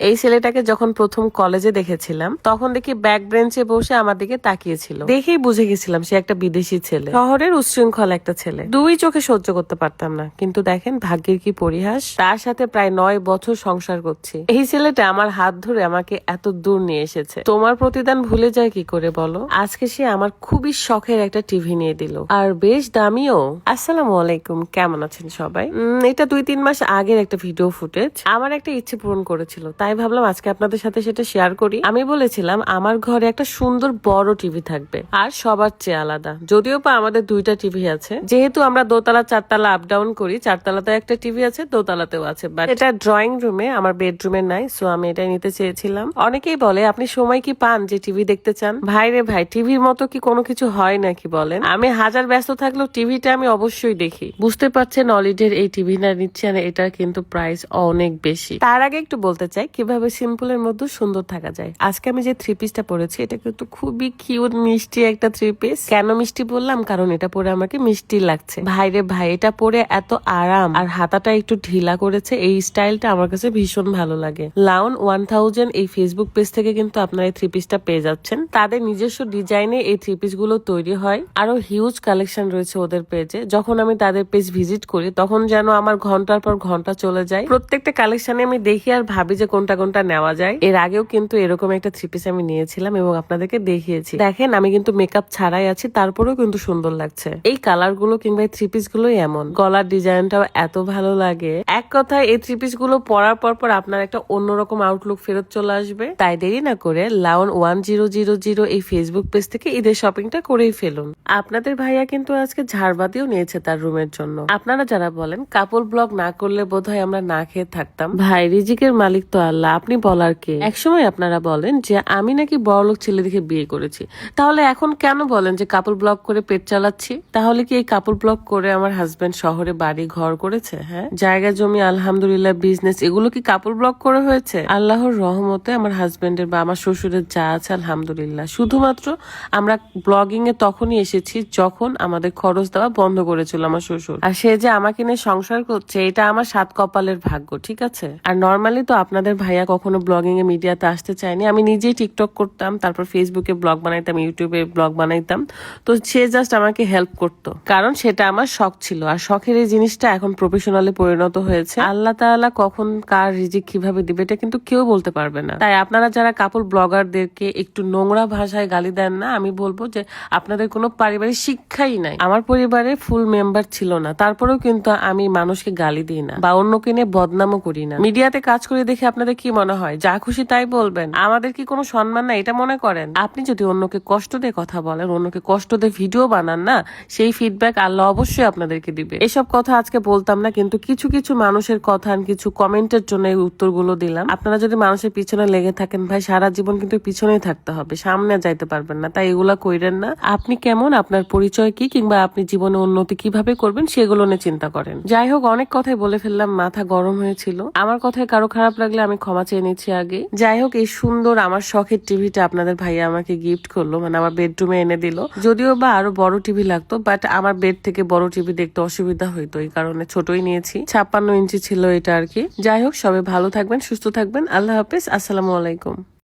এই ছেলেটাকে যখন প্রথম কলেজে দেখেছিলাম, তখন দেখি ব্যাক বেঞ্চে বসে আমার দিকে তাকিয়েছিল। দেখেই বুঝে গেছিলাম সে একটা বিদেশি ছেলে। শহরের উচ্ছৃঙ্খল একটা ছেলে। দুই চোখে সহ্য করতে পারতাম না। কিন্তু দেখেন ভাগ্যের কি পরিহাস। তার সাথে প্রায় নয় বছর সংসার করছি। এই ছেলেটা আমার হাত ধরে আমাকে এত দূর নিয়ে এসেছে। তোমার প্রতিদান ভুলে যায় কি করে বলো? আজকে সে আমার খুবই শখের একটা টিভি নিয়ে দিল। আর বেশ দামিও। আসসালামু আলাইকুম। কেমন আছেন সবাই? এটা দুই তিন মাস আগের একটা ভিডিও ফুটেজ আমার একটা ইচ্ছে পূরণ করেছিল। তাই ভাবলাম আজকে আপনাদের সাথে সেটা শেয়ার করি। আমি বলেছিলাম, আমার ঘরে একটা সুন্দর বড় টিভি থাকবে, আর সবার চেয়ে আলাদা। যদিও বা আমাদের দুইটা টিভি আছে, যেহেতু আমরা দোতলা, চারতলা আপ ডাউন করি চারতলাতে একটা টিভি আছে, দোতলাতেও আছে। বাট এটা ড্রয়িং রুমে আমার বেডরুমে নাই সো আমি এটা নিতে চেয়েছিলাম। অনেকেই বলে, আপনি সময় কি পান যে টিভি দেখতে চান? ভাই রে ভাই টিভির মতো কি কোনো কিছু হয় নাকি বলেন? আমি হাজার ব্যস্ত থাকলেও টিভিটা আমি অবশ্যই দেখি। বুঝতে পারছেন অলিডের এই টিভি না নিচ্ছে, আর এটা কিন্তু প্রাইস অনেক বেশি। তার আগে একটু বলতে চাই কীভাবে সিম্পলের মধ্যে সুন্দর থাকা যায়। আজকে আমি যে থ্রি পিসটা পরেছি, এটা কিন্তু খুবই কিউট মিষ্টি একটা থ্রি পিস কেন মিষ্টি বললাম? কারণ এটা পরে আমাকে মিষ্টি লাগছে। ভাই রে ভাই, এটা পরে এত আরাম। আর হাতাটা একটু ঢিলা করেছে, এই স্টাইলটা আমার কাছে ভীষণ ভালো লাগে। লাউন ওয়ান থাউজেন্ড এই ফেসবুক পেজ থেকে কিন্তু আপনারা এই থ্রি পিসটা পেয়ে যাচ্ছেন। তাদের নিজস্ব ডিজাইনে এই থ্রি পিসগুলো তৈরি হয়। আরও হিউজ কালেকশন রয়েছে ওদের পেজে যখন আমি তাদের পেজ ভিজিট করি, তখন যেন আমার ঘণ্টার পর ঘণ্টা চলে যায়। প্রত্যেকটা কালেকশনে আমি দেখি আর ভাবি যে কোনটা কোনটা নেওয়া যায়। এর আগেও কিন্তু এরকম একটা থ্রি পিস আমি নিয়েছিলাম এবং আপনাদেরকে দেখিয়েছি। দেখেন, আমি কিন্তু মেকআপ ছাড়াই আছি, তারপরেও কিন্তু সুন্দর লাগছে। এই কালারগুলো কিংবা এই থ্রি পিস গুলোই এমন। গলার ডিজাইনটাও এত ভালো লাগে। এক কথায় এই থ্রি পিসগুলো পরার পর পর আপনার একটা অন্যরকম আউটলুক ফেরত চলে আসবে। তাই দেরি না করে lawn one zero zero zero এই ফেসবুক পেজ থেকে ঈদের শপিংটা করেই ফেলুন। আপনাদের ভাইয়া কিন্তু আজকে ঝাড়বাতিও নিয়েছে তার রুমের জন্য। আপনারা যারা বলেন কাপল ব্লগ না করলে বোধহয় আমরা না খেয়ে থাকতাম। ভাই, রিজিকের মালিক তো আল্লাহ। আপনি বলার কে? একসময় আপনারা বলেন যে, আমি নাকি বড়লোক ছেলে দেখে বিয়ে করেছি। তাহলে এখন কেন বলেন যে কাপল ব্লগ করে পেট চালাচ্ছি? তাহলে কি এই কাপল ব্লগ করে আমার হাজবেন্ড শহরে বাড়ি ঘর করেছে হ্যাঁ? জায়গা, জমি, আলহামদুলিল্লাহ, বিজনেস, এগুলো কি কাপল ব্লগ করে হয়েছে? আল্লাহর রহমতে আমার হাজবেন্ডের বা আমার শ্বশুরের যা আছে, আলহামদুলিল্লাহ। শুধুমাত্র আমরা ব্লগিং এ তখনই এসেছি যখন আমাদের খরচ দেওয়া বন্ধ করেছিল আমার শ্বশুর। আর সে যে আমাকে নিয়ে সংসার করছে, এটা আমার সাত কপালের ভাগ্য, ঠিক আছে? আর নর্মালি তো আপনাদের ভাইয়া কখনো ব্লগিং এ মিডিয়াতে আসতে চায়নি। আমি নিজেই টিকটক করতাম, তারপর ফেসবুকে ব্লগ বানাইতাম ইউটিউবে ব্লগ বানাইতাম। তো সে জাস্ট আমাকে হেল্প করতো। কারণ সেটা আমার শখ ছিল। আর শখের এই জিনিসটা এখন প্রফেশনালে পরিণত হয়েছে। আল্লাহ তাআলা কখন কার রিজিক কীভাবে দিবে, এটা কিন্তু কেউ বলতে পারবে না। তাই আপনারা যারা কাপল ব্লগারদেরকে একটু নোংরা ভাষায় গালি দেন না, আমি বলব যে আপনাদের কোনো পারিবারিক শিক্ষাই নাই। আমার পরিবারে ফুল মেম্বার ছিল না। তারপরেও কিন্তু আমি মানুষকে গালি দিই না বা অন্যকে নিয়ে বদনামও করি না। মিডিয়াতে কাজ করে দেখে আপনাদের কি মনে হয়? যা খুশি তাই বলবেন। আমাদের কি কোনো সম্মান না এটা মনে করেন? আপনি যদি অন্যকে কষ্ট দিয়ে কথা বলেন, অন্যকে কষ্ট দিয়ে ভিডিও বানান না, সেই ফিডব্যাক আল্লাহ অবশ্যই আপনাদেরকে দিবে। এসব কথা আজকে বলতাম না, কিন্তু কিছু কিছু মানুষের কথা কিছু কমেন্টের জন্য এই উত্তরগুলো দিলাম। আপনারা যদি মানুষের পিছনে লেগে থাকেন, ভাই, সারা জীবন কিন্তু পিছনেই থাকতে হবে, সামনে যাইতে পারবেন না। তাই এগুলা কইরেন না। আপনি কেমন? আপনার পরিচয় কি? কিংবা আপনি জীবনে উন্নতি কীভাবে করবেন? সেগুলো নিয়ে চিন্তা করেন। যাই হোক, অনেক কথাই বলে ফেললাম, মাথা গরম হয়েছিল। আমার কথায় কারও খারাপ লাগলে আমি ক্ষমা চেয়ে নিচ্ছি আগে। যাই হোক, এই সুন্দর আমার শখের টিভিটা আপনাদের ভাইয়া আমাকে গিফট করল মানে আমার বেডরুমে এনে দিল। যদিও বা আরও বড় টিভি লাগতো বাট আমার বেড থেকে বড় টিভি দেখতে অসুবিধা হইতো, এই কারণে ছোটই নিয়েছি। ছাপ্পান্ন ইঞ্চি ছিল এটা আর কি। যাই হোক, সবাই ভালো থাকবেন, সুস্থ থাকবেন। আল্লাহ হাফিজ, আসসালামু আলাইকুম।